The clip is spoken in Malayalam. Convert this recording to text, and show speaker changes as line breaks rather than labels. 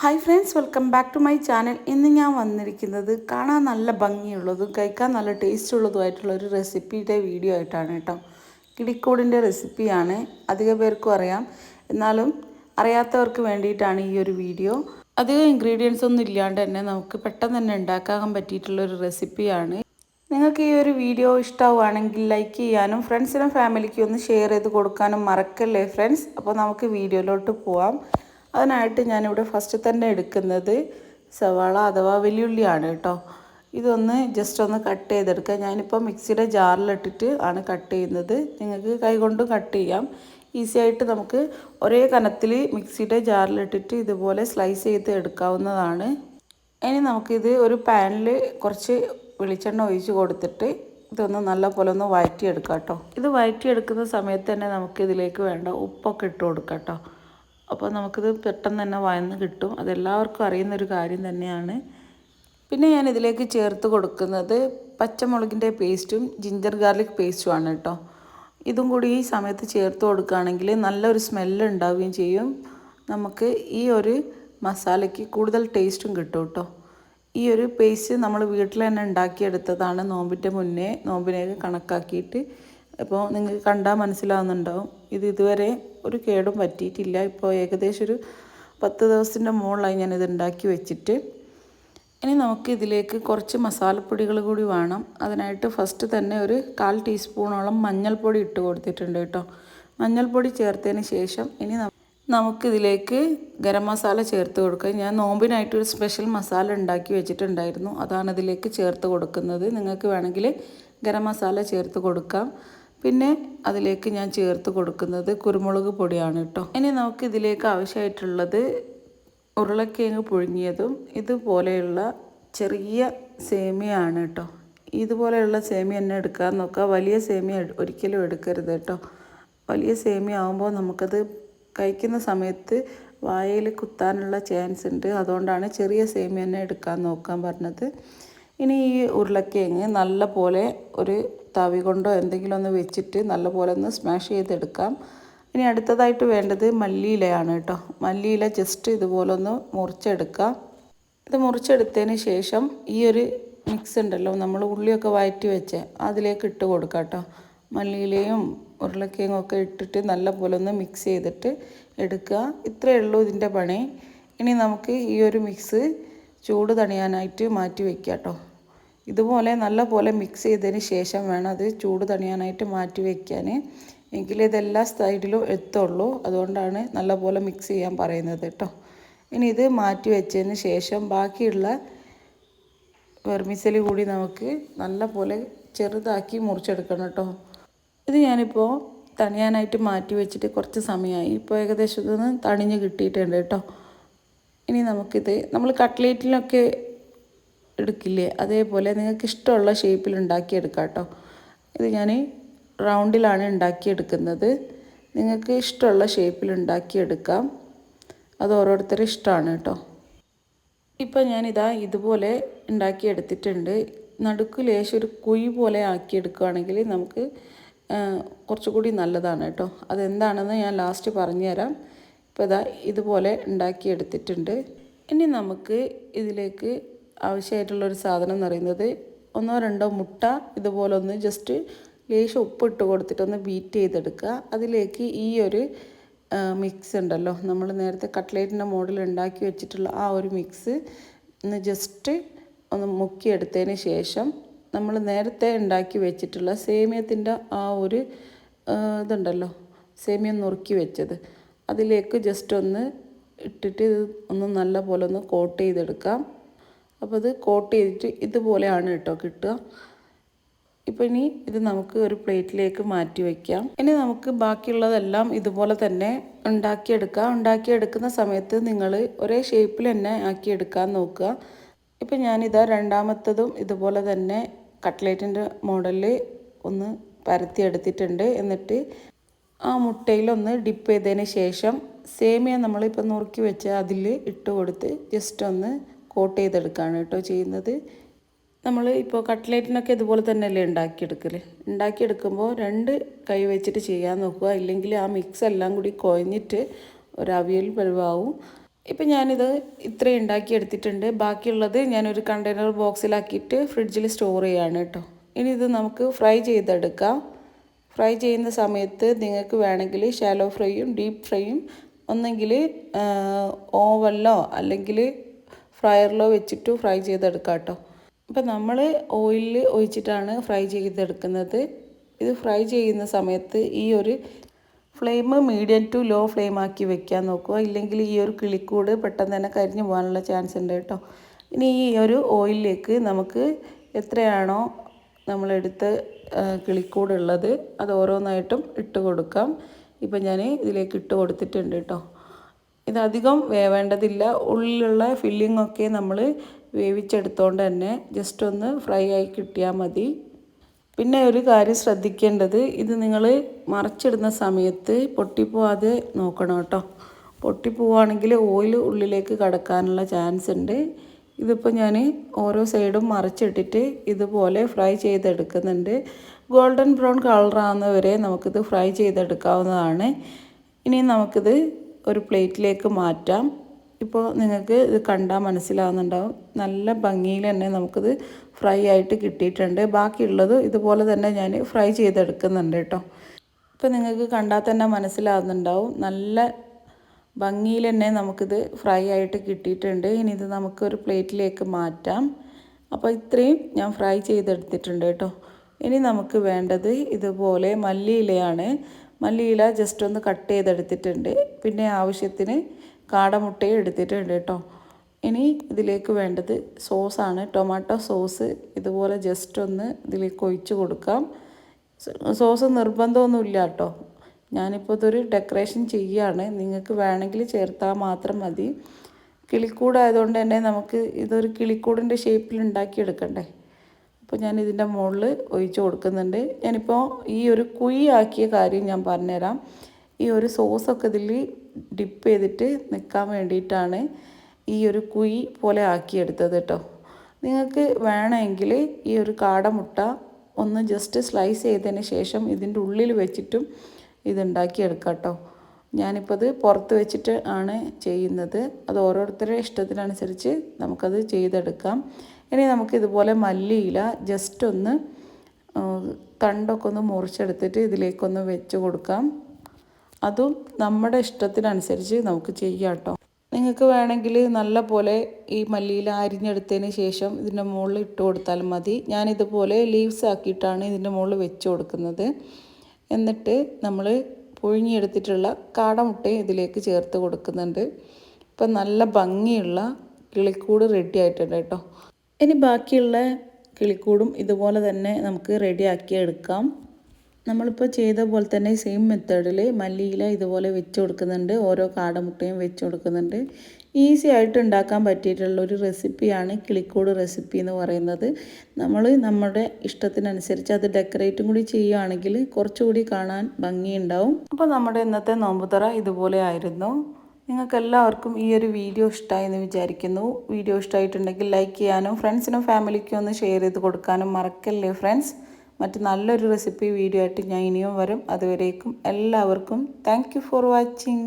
Hi friends welcome back to my channel ഇന്ന് ഞാൻ വന്നിരിക്കുന്നത് കാണാൻ നല്ല ഭംഗിയുള്ളതും കഴിക്കാൻ നല്ല ടേസ്റ്റ് ഉള്ളതുമായിട്ടുള്ള ഒരു റെസിപ്പിയുടെ വീഡിയോ ആയിട്ടാണ് കേട്ടോ. കിടിക്കോടിന്റെ റെസിപ്പിയാണ് അധിക പേർക്കും അറിയാം. എന്നാലും അറിയാത്തവർക്ക് വേണ്ടിയിട്ടാണ് ഈ ഒരു വീഡിയോ. അധികം ഇൻഗ്രീഡിയൻസ് ഒന്നും ഇല്ലാണ്ട് തന്നെ നമുക്ക് പെട്ടെന്ന് തന്നെ ഉണ്ടാക്കാൻ പറ്റിയിട്ടുള്ള ഒരു റെസിപ്പിയാണ്. നിങ്ങൾക്ക് ഈ ഒരു വീഡിയോ ഇഷ്ടമാവുകയാണെങ്കിൽ ലൈക്ക് ചെയ്യാനും ഫ്രണ്ട്സിനും ഫാമിലിക്കും ഒന്ന് ഷെയർ ചെയ്ത് കൊടുക്കാനും മറക്കല്ലേ ഫ്രണ്ട്സ് അപ്പോൾ നമുക്ക് വീഡിയോയിലോട്ട് പോവാം. അതിനായിട്ട് ഞാനിവിടെ ഫസ്റ്റ് തന്നെ എടുക്കുന്നത് സവാള അഥവാ വെല്ലുള്ളിയാണ് കേട്ടോ. ഇതൊന്ന് ജസ്റ്റ് ഒന്ന് കട്ട് ചെയ്തെടുക്കുക. ഞാനിപ്പോൾ മിക്സിയുടെ ജാറിലിട്ടിട്ട് ആണ് കട്ട് ചെയ്യുന്നത്. നിങ്ങൾക്ക് കൈകൊണ്ടും കട്ട് ചെയ്യാം. ഈസി ആയിട്ട് നമുക്ക് ഒരേ കനത്തിൽ മിക്സിയുടെ ജാറിലിട്ടിട്ട് ഇതുപോലെ സ്ലൈസ് ചെയ്ത് എടുക്കാവുന്നതാണ്. ഇനി നമുക്കിത് ഒരു പാനിൽ കുറച്ച് വെളിച്ചെണ്ണ ഒഴിച്ച് കൊടുത്തിട്ട് ഇതൊന്ന് നല്ല പോലെ ഒന്ന് വഴറ്റിയെടുക്കാം കേട്ടോ. ഇത് വഴറ്റിയെടുക്കുന്ന സമയത്ത് തന്നെ നമുക്കിതിലേക്ക് വേണ്ട ഉപ്പൊക്കെ ഇട്ട് കൊടുക്കാം കേട്ടോ. അപ്പോൾ നമുക്കിത് പെട്ടെന്ന് തന്നെ വഴന്ന് കിട്ടും. അതെല്ലാവർക്കും അറിയുന്നൊരു കാര്യം തന്നെയാണ്. പിന്നെ ഞാൻ ഇതിലേക്ക് ചേർത്ത് കൊടുക്കുന്നത് പച്ചമുളകിന്റെ പേസ്റ്റും ജിഞ്ചർ ഗാർലിക് പേസ്റ്റുമാണ് കേട്ടോ. ഇതും കൂടി ഈ സമയത്ത് ചേർത്ത് കൊടുക്കുകയാണെങ്കിൽ നല്ലൊരു സ്മെല്ല് ഉണ്ടാവുകയും ചെയ്യും. നമുക്ക് ഈ ഒരു മസാലയ്ക്ക് കൂടുതൽ ടേസ്റ്റും കിട്ടും കേട്ടോ. ഈ ഒരു പേസ്റ്റ് നമ്മൾ വീട്ടിൽ തന്നെ ഉണ്ടാക്കിയെടുത്തതാണ് നോമ്പിന്റെ മുന്നേ. നോമ്പിനെയൊക്കെ കണക്കാക്കിയിട്ട് അപ്പോൾ നിങ്ങൾക്ക് കണ്ടാൽ മനസ്സിലാവുന്നുണ്ടാവും. ഇത് ഇതുവരെ ഒരു കേടും പറ്റിയിട്ടില്ല. ഇപ്പോൾ ഏകദേശം ഒരു പത്ത് ദിവസത്തിന്റെ മുകളിലായി ഞാനിത് ഉണ്ടാക്കി വെച്ചിട്ട്. ഇനി നമുക്ക് ഇതിലേക്ക് കുറച്ച് മസാലപ്പൊടികൾ കൂടി വേണം. അതിനായിട്ട് ഫസ്റ്റ് തന്നെ ഒരു കാൽ ടീസ്പൂണോളം മഞ്ഞൾപ്പൊടി ഇട്ട് കൊടുത്തിട്ടുണ്ട് കേട്ടോ. മഞ്ഞൾപ്പൊടി ചേർത്തതിന് ശേഷം ഇനി നമുക്കിതിലേക്ക് ഗരം മസാല ചേർത്ത് കൊടുക്കുക ഞാൻ നോമ്പിനായിട്ട് ഒരു സ്പെഷ്യൽ മസാല ഉണ്ടാക്കി വെച്ചിട്ടുണ്ടായിരുന്നു. അതാണ് ഇതിലേക്ക് ചേർത്ത് കൊടുക്കുന്നത്. നിങ്ങൾക്ക് വേണമെങ്കിൽ ഗരം മസാല ചേർത്ത് കൊടുക്കാം. പിന്നെ അതിലേക്ക് ഞാൻ ചേർത്ത് കൊടുക്കുന്നത് കുരുമുളക് പൊടിയാണ് കേട്ടോ. ഇനി നമുക്ക് ഇതിലേക്ക് ആവശ്യമായിട്ടുള്ളത് ഉരുളക്കിഴങ്ങ് പുഴുങ്ങിയതും ഇതുപോലെയുള്ള ചെറിയ സേമിയാണ് കേട്ടോ. ഇതുപോലെയുള്ള സേമിയ തന്നെ എടുക്കാൻ നോക്കുക. വലിയ സേമിയ ഒരിക്കലും എടുക്കരുത് കേട്ടോ. വലിയ സേമിയ ആകുമ്പോൾ നമുക്കത് കഴിക്കുന്ന സമയത്ത് വായയിൽ കുത്താനുള്ള ചാൻസ് ഉണ്ട്. അതുകൊണ്ടാണ് ചെറിയ സേമിയ തന്നെ എടുക്കാൻ നോക്കാൻ പറഞ്ഞത്. ഇനി ഈ ഉരുളക്കിഴങ്ങ് നല്ല പോലെ ഒരു തവി കൊണ്ടോ എന്തെങ്കിലും ഒന്ന് വെച്ചിട്ട് നല്ലപോലെ ഒന്ന് സ്മാഷ് ചെയ്തെടുക്കാം. ഇനി അടുത്തതായിട്ട് വേണ്ടത് മല്ലിയിലയാണ് കേട്ടോ. മല്ലിയില ജസ്റ്റ് ഇതുപോലെ ഒന്ന് മുറിച്ചെടുക്കാം ഇത് മുറിച്ചെടുത്തതിന് ശേഷം ഈ ഒരു മിക്സ് ഉണ്ടല്ലോ നമ്മൾ ഉള്ളിയൊക്കെ വഴറ്റി വെച്ച് അതിലേക്ക് ഇട്ട് കൊടുക്കാം കേട്ടോ. മല്ലിയിലയും ഉരുളക്കിഴങ്ങും ഒക്കെ ഇട്ടിട്ട് നല്ലപോലെ ഒന്ന് മിക്സ് ചെയ്തിട്ട് എടുക്കുക. ഇത്രയേ ഉള്ളൂ ഇതിന്റെ പണി. ഇനി നമുക്ക് ഈ ഒരു മിക്സ് ചൂട് തണിയാനായിട്ട് മാറ്റി വെക്കാം കേട്ടോ. ഇതുപോലെ നല്ലപോലെ മിക്സ് ചെയ്തതിന് ശേഷം വേണം അത് ചൂട് തണിയാനായിട്ട് മാറ്റി വയ്ക്കാൻ എങ്കിലേ ഇതെല്ലാ സൈഡിലും എത്തുള്ളൂ. അതുകൊണ്ടാണ് നല്ലപോലെ മിക്സ് ചെയ്യാൻ പറയുന്നത് കേട്ടോ. ഇനി ഇത് മാറ്റി വെച്ചതിന് ശേഷം ബാക്കിയുള്ള വെർമിസലി കൂടി നമുക്ക് നല്ലപോലെ ചെറുതാക്കി മുറിച്ചെടുക്കണം കേട്ടോ. ഇത് ഞാനിപ്പോൾ തണിയാനായിട്ട് മാറ്റി വെച്ചിട്ട് കുറച്ച് സമയമായി. ഇപ്പോൾ ഏകദേശം ഇതൊന്ന് തണിഞ്ഞ് കിട്ടിയിട്ടുണ്ട് കേട്ടോ. ഇനി നമുക്കിത് നമ്മൾ കട്ട്ലേറ്റിലൊക്കെ എടുക്കില്ലേ? അതേപോലെ നിങ്ങൾക്ക് ഇഷ്ടമുള്ള ഷേപ്പിൽ ഉണ്ടാക്കിയെടുക്കാം കേട്ടോ. ഇത് ഞാൻ റൗണ്ടിലാണ് ഉണ്ടാക്കിയെടുക്കുന്നത്. നിങ്ങൾക്ക് ഇഷ്ടമുള്ള ഷേപ്പിൽ ഉണ്ടാക്കിയെടുക്കാം. അത് ഓരോരുത്തരും ഇഷ്ടമാണ് കേട്ടോ. ഇപ്പം ഞാനിതാ ഇതുപോലെ ഉണ്ടാക്കിയെടുത്തിട്ടുണ്ട്. നടുക്ക് ലേശം ഒരു കുഴി പോലെ ആക്കിയെടുക്കുകയാണെങ്കിൽ നമുക്ക് കുറച്ചുകൂടി നല്ലതാണ് കേട്ടോ. അതെന്താണെന്ന് ഞാൻ ലാസ്റ്റ് പറഞ്ഞുതരാം. ഇപ്പോൾ ഇതാ ഇതുപോലെ ഉണ്ടാക്കിയെടുത്തിട്ടുണ്ട്. ഇനി നമുക്ക് ഇതിലേക്ക് ആവശ്യമായിട്ടുള്ളൊരു സാധനം എന്ന് പറയുന്നത് ഒന്നോ രണ്ടോ മുട്ട ഇതുപോലെ ഒന്ന് ജസ്റ്റ് ലേശം ഉപ്പിട്ട് കൊടുത്തിട്ടൊന്ന് ബീറ്റ് ചെയ്തെടുക്കുക. അതിലേക്ക് ഈ ഒരു മിക്സ് ഉണ്ടല്ലോ. നമ്മൾ നേരത്തെ കട്ട്ലേറ്റിന്റെ മോഡൽ ഉണ്ടാക്കി വെച്ചിട്ടുള്ള ആ ഒരു മിക്സ് ഒന്ന് ജസ്റ്റ് ഒന്ന് മുക്കിയെടുത്തതിന് ശേഷം നമ്മൾ നേരത്തെ ഉണ്ടാക്കി വെച്ചിട്ടുള്ള സേമിയത്തിന്റെ ആ ഒരു ഇതുണ്ടല്ലോ സേമിയം നുറുക്കി വെച്ചത്. അതിലേക്ക് ജസ്റ്റ് ഒന്ന് ഇട്ടിട്ട് ഒന്ന് നല്ല പോലെ ഒന്ന് കോട്ട് ചെയ്തെടുക്കാം. അപ്പോൾ ഇത് കോട്ട് ചെയ്തിട്ട് ഇതുപോലെയാണ് കേട്ടോ കിട്ടുക. ഇപ്പോൾ ഇനി ഇത് നമുക്ക് ഒരു പ്ലേറ്റിലേക്ക് മാറ്റി വയ്ക്കാം ഇനി നമുക്ക് ബാക്കിയുള്ളതെല്ലാം ഇതുപോലെ തന്നെ ഉണ്ടാക്കിയെടുക്കാം. ഉണ്ടാക്കിയെടുക്കുന്ന സമയത്ത് നിങ്ങൾ ഒരേ ഷേപ്പിൽ തന്നെ ആക്കിയെടുക്കാൻ നോക്കുക. ഇപ്പം ഞാനിതാ രണ്ടാമത്തതും ഇതുപോലെ തന്നെ കട്ട്ലേറ്റിന്റെ മോഡലിൽ ഒന്ന് പരത്തിയെടുത്തിട്ടുണ്ട്. എന്നിട്ട് ആ മുട്ടയിലൊന്ന് ഡിപ്പ് ചെയ്തതിന് ശേഷം സേമിയ നമ്മളിപ്പോൾ നുറുക്കി വെച്ച് അതിൽ ഇട്ട് കൊടുത്ത് ജസ്റ്റ് ഒന്ന് കോട്ട് ചെയ്തെടുക്കുകയാണ് കേട്ടോ ചെയ്യുന്നത്. നമ്മൾ ഇപ്പോൾ കട്ട്ലേറ്റിനൊക്കെ ഇതുപോലെ തന്നെയല്ലേ ഉണ്ടാക്കിയെടുക്കൽ ഉണ്ടാക്കിയെടുക്കുമ്പോൾ രണ്ട് കൈ വെച്ചിട്ട് ചെയ്യാൻ നോക്കുക. ഇല്ലെങ്കിൽ ആ മിക്സ് എല്ലാം കൂടി കുഴഞ്ഞിട്ട് ഒരു അവിയൽ പരുവാവും ഇപ്പം ഞാനിത് ഇത്രയും ഉണ്ടാക്കി എടുത്തിട്ടുണ്ട് ബാക്കിയുള്ളത് ഞാനൊരു കണ്ടെയ്നർ ബോക്സിലാക്കിയിട്ട് ഫ്രിഡ്ജിൽ സ്റ്റോർ ചെയ്യാണ് കേട്ടോ. ഇനി ഇത് നമുക്ക് ഫ്രൈ ചെയ്തെടുക്കാം. ഫ്രൈ ചെയ്യുന്ന സമയത്ത് നിങ്ങൾക്ക് വേണമെങ്കിൽ ഷാലോ ഫ്രൈയും ഡീപ്പ് ഫ്രൈയും ഒന്നെങ്കിൽ ഓവനിലോ അല്ലെങ്കിൽ ഫ്രയറിലോ വെച്ചിട്ട് ഫ്രൈ ചെയ്തെടുക്കാം കേട്ടോ. ഇപ്പം നമ്മൾ ഓയിലിൽ ഒഴിച്ചിട്ടാണ് ഫ്രൈ ചെയ്തെടുക്കുന്നത്. ഇത് ഫ്രൈ ചെയ്യുന്ന സമയത്ത് ഈ ഒരു flame medium to low flame ആക്കി വെക്കാൻ നോക്കുക. ഇല്ലെങ്കിൽ ഈ ഒരു കിളിക്കൂട് പെട്ടെന്ന് തന്നെ കരിഞ്ഞു പോകാനുള്ള ചാൻസ് ഉണ്ട് കേട്ടോ. ഇനി ഈ ഒരു ഓയിലിലേക്ക് നമുക്ക് എത്രയാണോ നമ്മളെടുത്ത് കിളിക്കൂടുള്ളത് അത് ഓരോന്നായിട്ടും ഇട്ട് കൊടുക്കാം. ഇപ്പം ഞാൻ ഇതിലേക്ക് ഇട്ട് കൊടുത്തിട്ടുണ്ട് കേട്ടോ. ഇതധികം വേവേണ്ടതില്ല. ഉള്ളിലുള്ള ഫില്ലിംഗ് ഒക്കെ നമ്മൾ വേവിച്ചെടുത്തോണ്ട് തന്നെ ജസ്റ്റ് ഒന്ന് ഫ്രൈ ആയി കിട്ടിയാൽ മതി. പിന്നെ ഒരു കാര്യം ശ്രദ്ധിക്കേണ്ടത് ഇത് നിങ്ങൾ മറച്ചിടുന്ന സമയത്ത് പൊട്ടിപ്പോവാതെ നോക്കണം കേട്ടോ. പൊട്ടിപ്പോവാണെങ്കിൽ ഓയിൽ ഉള്ളിലേക്ക് കടക്കാനുള്ള ചാൻസ് ഉണ്ട്. ഇതിപ്പോൾ ഞാൻ ഓരോ സൈഡും മറിച്ചിട്ടിട്ട് ഇതുപോലെ ഫ്രൈ ചെയ്തെടുക്കുന്നുണ്ട്. ഗോൾഡൻ ബ്രൗൺ കളറാകുന്നവരെ നമുക്കിത് ഫ്രൈ ചെയ്തെടുക്കാവുന്നതാണ്. ഇനി നമുക്കിത് ഒരു പ്ലേറ്റിലേക്ക് മാറ്റാം. ഇപ്പോൾ നിങ്ങൾക്ക് ഇത് കണ്ടാൽ മനസ്സിലാവുന്നുണ്ടാവും. നല്ല ഭംഗിയിൽ തന്നെ നമുക്കിത് ഫ്രൈ ആയിട്ട് കിട്ടിയിട്ടുണ്ട്. ബാക്കിയുള്ളത് ഇതുപോലെ തന്നെ ഞാൻ ഫ്രൈ ചെയ്തെടുക്കുന്നുണ്ട് കേട്ടോ. ഇപ്പോൾ നിങ്ങൾക്ക് കണ്ടാൽ തന്നെ മനസ്സിലാവുന്നുണ്ടാവും. നല്ല ഭംഗിയിൽ തന്നെ നമുക്കിത് ഫ്രൈ ആയിട്ട് കിട്ടിയിട്ടുണ്ട്. ഇനി ഇത് നമുക്ക് ഒരു പ്ലേറ്റിലേക്ക് മാറ്റാം. അപ്പോൾ ഇത്രയും ഞാൻ ഫ്രൈ ചെയ്തെടുത്തിട്ടുണ്ട് കേട്ടോ. ഇനി നമുക്ക് വേണ്ടത് ഇതുപോലെ മല്ലിയിലയാണ്. മല്ലിയില ജസ്റ്റ് ഒന്ന് കട്ട് ചെയ്തെടുത്തിട്ടുണ്ട്. പിന്നെ ആവശ്യത്തിന് കാടമുട്ടയും എടുത്തിട്ടുണ്ട് കേട്ടോ ഇനി ഇതിലേക്ക് വേണ്ടത് സോസാണ് ടൊമാറ്റോ സോസ് ഇതുപോലെ ജസ്റ്റ് ഒന്ന് ഇതിലേക്ക് ഒഴിച്ച് കൊടുക്കാം. സോസ് നിർബന്ധമൊന്നുമില്ല കേട്ടോ ഞാനിപ്പോൾ ഇതൊരു ഡെക്കറേഷൻ ചെയ്യുകയാണ് നിങ്ങൾക്ക് വേണമെങ്കിൽ ചേർത്താൽ മാത്രം മതി. കിളിക്കൂടായതുകൊണ്ട് തന്നെ നമുക്ക് ഇതൊരു കിളിക്കൂടിന്റെ ഷേപ്പിൽ ഉണ്ടാക്കിയെടുക്കണ്ടേ? അപ്പോൾ ഞാൻ ഇതിന്റെ മുകളിൽ ഒഴിച്ച് കൊടുക്കുന്നുണ്ട്. ഞാനിപ്പോൾ ഈ ഒരു കുഴി ആക്കിയ കാര്യം ഞാൻ പറഞ്ഞുതരാം. ഈ ഒരു സോസൊക്കെ ഇതിൽ ഡിപ്പ് ചെയ്തിട്ട് നിൽക്കാൻ വേണ്ടിയിട്ടാണ് ഈ ഒരു കുഴി പോലെ ആക്കിയെടുത്തത് കേട്ടോ. നിങ്ങൾക്ക് വേണമെങ്കിൽ ഈ ഒരു കാടമുട്ട ഒന്ന് ജസ്റ്റ് സ്ലൈസ് ചെയ്തതിന് ശേഷം ഇതിന്റെ ഉള്ളിൽ വെച്ചിട്ടും ഇതുണ്ടാക്കിയെടുക്കാം കേട്ടോ. ഞാനിപ്പോൾ അത് പുറത്ത് വെച്ചിട്ട് ആണ് ചെയ്യുന്നത്. അത് ഓരോരുത്തരുടെ ഇഷ്ടത്തിനനുസരിച്ച് നമുക്കത് ചെയ്തെടുക്കാം. ഇനി നമുക്ക് ഇതുപോലെ മല്ലിയില ജസ്റ്റ് ഒന്ന് തണ്ടൊക്കെ ഒന്ന് മുറിച്ചെടുത്തിട്ട് ഇതിലേക്കൊന്ന് വെച്ച് കൊടുക്കാം. അതും നമ്മുടെ ഇഷ്ടത്തിനനുസരിച്ച് നമുക്ക് ചെയ്യാം കേട്ടോ നിങ്ങൾക്ക് വേണമെങ്കിൽ നല്ല പോലെ ഈ മല്ലിയില അരിഞ്ഞെടുത്തതിന് ശേഷം ഇതിന്റെ മുകളിൽ ഇട്ട് കൊടുത്താൽ മതി. ഞാനിതുപോലെ ലീവ്സ് ആക്കിയിട്ടാണ് ഇതിന്റെ മുകളിൽ വെച്ച് കൊടുക്കുന്നത്. എന്നിട്ട് നമ്മൾ പുഴുങ്ങിയെടുത്തിട്ടുള്ള കാടമുട്ടയും ഇതിലേക്ക് ചേർത്ത് കൊടുക്കുന്നുണ്ട്. ഇപ്പം നല്ല ഭംഗിയുള്ള കിളിക്കൂട് റെഡി ആയിട്ടുണ്ട് കേട്ടോ ഇനി ബാക്കിയുള്ള കിളിക്കൂടും ഇതുപോലെ തന്നെ നമുക്ക് റെഡിയാക്കി എടുക്കാം. നമ്മളിപ്പോൾ ചെയ്ത പോലെ തന്നെ സെയിം മെത്തേഡിൽ മല്ലിയില ഇതുപോലെ വെച്ച് കൊടുക്കുന്നുണ്ട്. ഓരോ കാടമുട്ടയും വെച്ച് കൊടുക്കുന്നുണ്ട്. ഈസി ആയിട്ട് ഉണ്ടാക്കാൻ പറ്റിയിട്ടുള്ള ഒരു റെസിപ്പിയാണ് കിളിക്കൂട് റെസിപ്പി എന്ന് പറയുന്നത്. നമ്മൾ നമ്മുടെ ഇഷ്ടത്തിനനുസരിച്ച് അത് ഡെക്കറേറ്റും കൂടി ചെയ്യുകയാണെങ്കിൽ കുറച്ചുകൂടി കാണാൻ ഭംഗിയുണ്ടാവും. അപ്പോൾ നമ്മുടെ ഇന്നത്തെ നോമ്പുതറ ഇതുപോലെ ആയിരുന്നു. നിങ്ങൾക്ക് എല്ലാവർക്കും ഈ ഒരു വീഡിയോ ഇഷ്ടമായി എന്ന് വിചാരിക്കുന്നു. വീഡിയോ ഇഷ്ടമായിട്ടുണ്ടെങ്കിൽ ലൈക്ക് ചെയ്യാനും ഫ്രണ്ട്സിനും ഫാമിലിക്കും ഒന്ന് ഷെയർ ചെയ്ത് കൊടുക്കാനും മറക്കല്ലേ ഫ്രണ്ട്സ് മറ്റ് നല്ലൊരു റെസിപ്പി വീഡിയോ ആയിട്ട് ഞാൻ ഇനിയും വരും. അതുവരേക്കും എല്ലാവർക്കും താങ്ക് ഫോർ വാച്ചിങ്